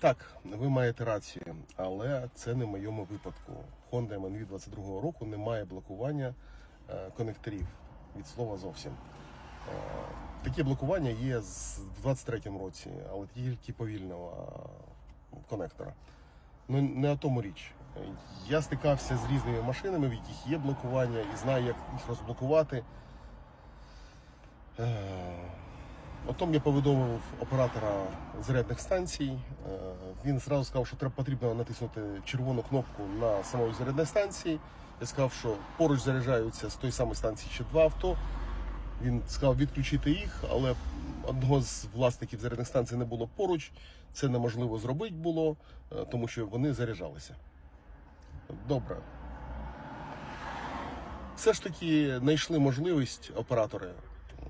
Так, ви маєте рацію, але це не в моєму випадку. Honda MNV 22 року не має блокування е, конекторів від слова зовсім. Е, Таке блокування є з- в 23-му році, але тільки повільного е, конектора. Ну не о тому річ. Я стикався з різними машинами, в яких є блокування, і знаю, як їх розблокувати. Потім я повідомив оператора зарядних станцій. Е, Він зразу сказав, що треба потрібно натиснути червону кнопку на самої зарядної станції. Я сказав, що поруч заряджаються з тої самої станції ще два авто. Він сказав відключити їх, але одного з власників зарядних станцій не було поруч. Це неможливо зробити було, е, тому що вони заряджалися. Добре. Все ж таки знайшли можливість оператори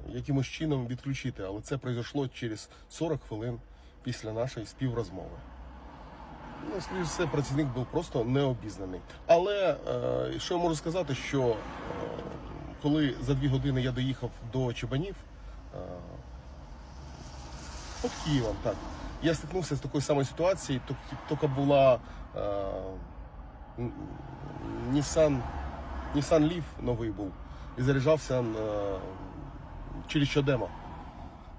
якимось чином відключити, але це пройшло через 40 хвилин після нашої співрозмови. Ну, скоріш за все, працівник був просто необізнаний. Але е, що я можу сказати, що е, коли за дві години я доїхав до Чебанів, е, під Києвом, так, я стикнувся з такою самою ситуацією, тільки- була е, Nissan, Nissan Leaf новий був і заряджався е, через Чодема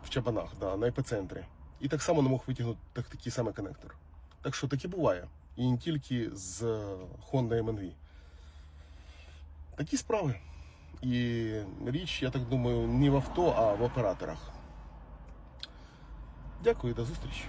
в Чабанах, да, на епіцентрі. І так само не мог витягнути так, такий самий коннектор. Так що таке буває. І не тільки з Honda MNV. Такі справи. І річ, я так думаю, не в авто, а в операторах. Дякую, до зустрічі.